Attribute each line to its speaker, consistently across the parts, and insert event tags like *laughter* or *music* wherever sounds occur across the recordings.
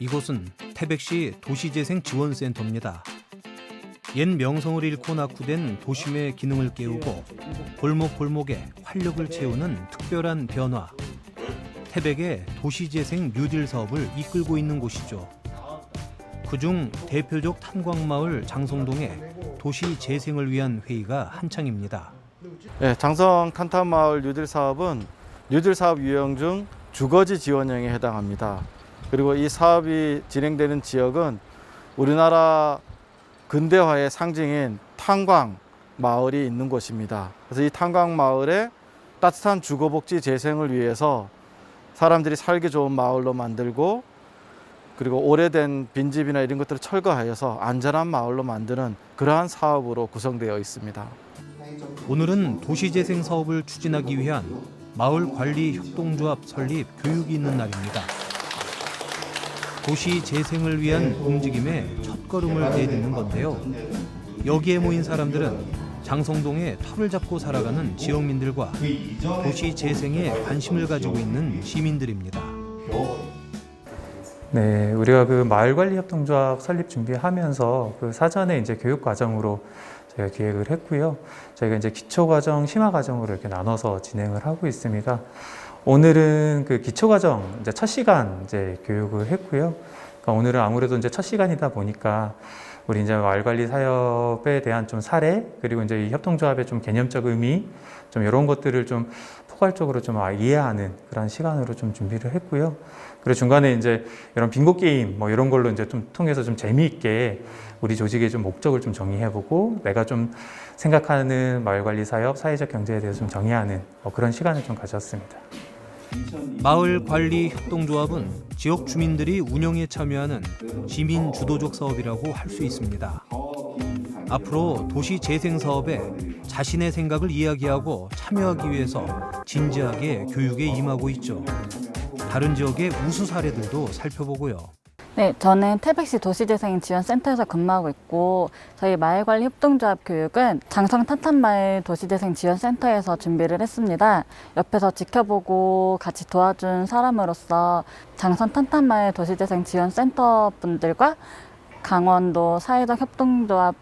Speaker 1: 이곳은 태백시 도시재생 지원센터입니다. 옛 명성을 잃고 낙후된 도심의 기능을 깨우고 골목 골목에 활력을 채우는 특별한 변화. 태백의 도시재생 뉴딜 사업을 이끌고 있는 곳이죠. 그중 대표적 탄광마을 장성동의 도시 재생을 위한 회의가 한창입니다.
Speaker 2: 네, 장성 탄탄마을 뉴딜 사업은 뉴딜 사업 유형 중 주거지 지원형에 해당합니다. 그리고 이 사업이 진행되는 지역은 우리나라 근대화의 상징인 탄광 마을이 있는 곳입니다. 그래서 이 탄광 마을에 따뜻한 주거복지 재생을 위해서 사람들이 살기 좋은 마을로 만들고 그리고 오래된 빈집이나 이런 것들을 철거하여서 안전한 마을로 만드는 그러한 사업으로 구성되어 있습니다.
Speaker 1: 오늘은 도시재생 사업을 추진하기 위한 마을 관리 협동조합 설립 교육이 있는 날입니다. 도시 재생을 위한 움직임에 첫걸음을 내딛는 건데요. 여기에 모인 사람들은 장성동에 터를 잡고 살아가는 지역민들과 도시 재생에 관심을 가지고 있는 시민들입니다.
Speaker 3: 네, 우리가 그 마을 관리 협동조합 설립 준비하면서 그 사전에 이제 교육 과정으로 저희가 기획을 했고요. 저희가 이제 기초 과정, 심화 과정으로 이렇게 나눠서 진행을 하고 있습니다. 오늘은 그 기초 과정 이제 첫 시간 이제 교육을 했고요. 그러니까 오늘은 아무래도 이제 첫 시간이다 보니까 우리 이제 마을관리 사업에 대한 좀 사례 그리고 이제 이 협동조합의 좀 개념적 의미 좀 이런 것들을 좀 포괄적으로 좀 아, 이해하는 그런 시간으로 좀 준비를 했고요. 그리고 중간에 이제 이런 빙고 게임 뭐 이런 걸로 이제 좀 통해서 좀 재미있게 우리 조직의 좀 목적을 좀 정의해보고 내가 좀 생각하는 마을 관리 사업, 사회적 경제에 대해서 좀 정의하는 뭐 그런 시간을 좀 가졌습니다.
Speaker 1: 마을 관리 협동조합은 지역 주민들이 운영에 참여하는 시민 주도적 사업이라고 할 수 있습니다. 앞으로 도시 재생 사업에 자신의 생각을 이야기하고 참여하기 위해서 진지하게 교육에 임하고 있죠. 다른 지역의 우수 사례들도 살펴보고요.
Speaker 4: 네, 저는 태백시 도시재생 지원센터에서 근무하고 있고 저희 마을관리 협동조합 교육은 장성 탄탄마을 도시재생 지원센터에서 준비를 했습니다. 옆에서 지켜보고 같이 도와준 사람으로서 장성 탄탄마을 도시재생 지원센터 분들과 강원도 사회적 협동조합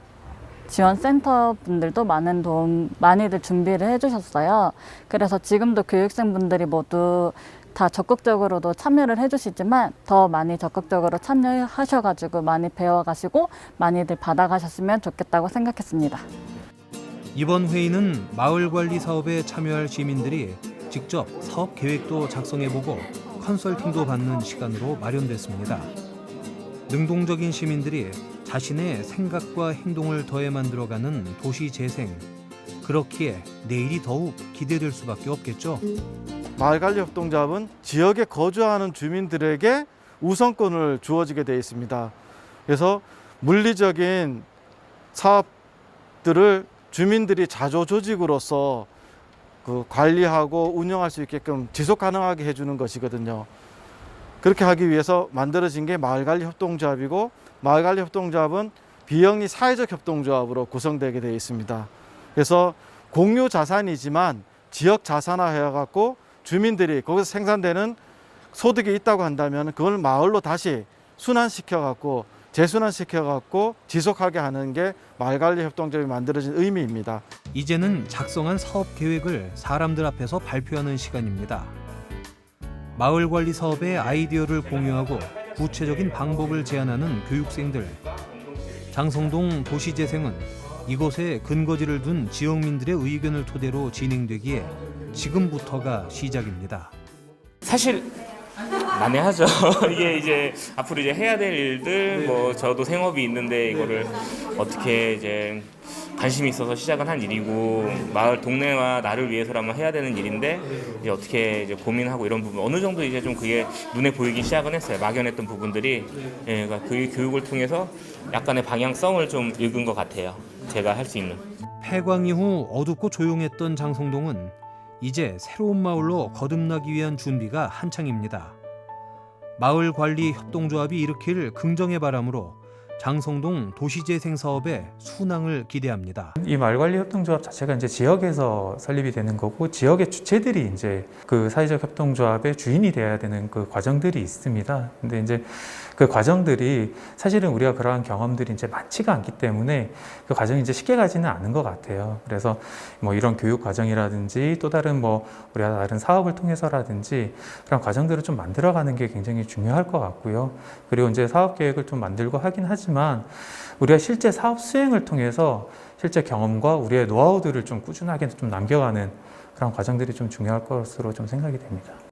Speaker 4: 지원센터 분들도 많은 도움, 많이들 준비를 해주셨어요. 그래서 지금도 교육생 분들이 모두 다 적극적으로도 참여를 해주시지만 더 많이 적극적으로 참여하셔가지고 많이 배워가시고 많이들 받아가셨으면 좋겠다고 생각했습니다.
Speaker 1: 이번 회의는 마을 관리 사업에 참여할 시민들이 직접 사업 계획도 작성해보고 컨설팅도 받는 시간으로 마련됐습니다. 능동적인 시민들이 자신의 생각과 행동을 더해 만들어가는 도시 재생. 그렇기에 내일이 더욱 기대될 수밖에 없겠죠.
Speaker 2: 마을관리협동조합은 지역에 거주하는 주민들에게 우선권을 주어지게 되어 있습니다. 그래서 물리적인 사업들을 주민들이 자조 조직으로서 그 관리하고 운영할 수 있게끔 지속 가능하게 해주는 것이거든요. 그렇게 하기 위해서 만들어진 게 마을관리 협동조합이고 마을관리 협동조합은 비영리 사회적 협동조합으로 구성되게 되어 있습니다. 그래서 공유 자산이지만 지역 자산화해 갖고 주민들이 거기서 생산되는 소득이 있다고 한다면 그걸 마을로 다시 순환시켜 갖고 재순환시켜 갖고 지속하게 하는 게 마을관리 협동조합이 만들어진 의미입니다.
Speaker 1: 이제는 작성한 사업 계획을 사람들 앞에서 발표하는 시간입니다. 마을 관리 사업의 아이디어를 공유하고 구체적인 방법을 제안하는 교육생들. 장성동 도시재생은 이곳에 근거지를 둔 지역민들의 의견을 토대로 진행되기에 지금부터가 시작입니다.
Speaker 5: 사실 난해하죠. *laughs* 이게 이제 앞으로 이제 해야 될 일들 뭐 저도 생업이 있는데 이거를 어떻게 이제 관심이 있어서 시작은 한 일이고 마을 동네와 나를 위해서라면 해야 되는 일인데 이제 어떻게 이제 고민하고 이런 부분 어느 정도 이제 좀 그게 눈에 보이기 시작은 했어요. 막연했던 부분들이 예, 그러니까 그 교육을 통해서 약간의 방향성을 좀 읽은 것 같아요. 제가 할 수 있는.
Speaker 1: 폐광 이후 어둡고 조용했던 장성동은 이제 새로운 마을로 거듭나기 위한 준비가 한창입니다. 마을 관리 협동조합이 일으킬 긍정의 바람으로 장성동 도시재생 사업의 순항을 기대합니다.
Speaker 3: 이 마을관리 협동조합 자체가 이제 지역에서 설립이 되는 거고 지역의 주체들이 이제 그 사회적 협동조합의 주인이 돼야 되는 그 과정들이 있습니다. 근데 이제 그 과정들이 사실은 우리가 그러한 경험들이 이제 많지가 않기 때문에 그 과정이 이제 쉽게 가지는 않은 것 같아요. 그래서 뭐 이런 교육 과정이라든지 또 다른 뭐 우리가 다른 사업을 통해서라든지 그런 과정들을 좀 만들어가는 게 굉장히 중요할 것 같고요. 그리고 이제 사업 계획을 좀 만들고 하긴 하지만 우리가 실제 사업 수행을 통해서 실제 경험과 우리의 노하우들을 좀 꾸준하게 좀 남겨가는 그런 과정들이 좀 중요할 것으로 좀 생각이 됩니다.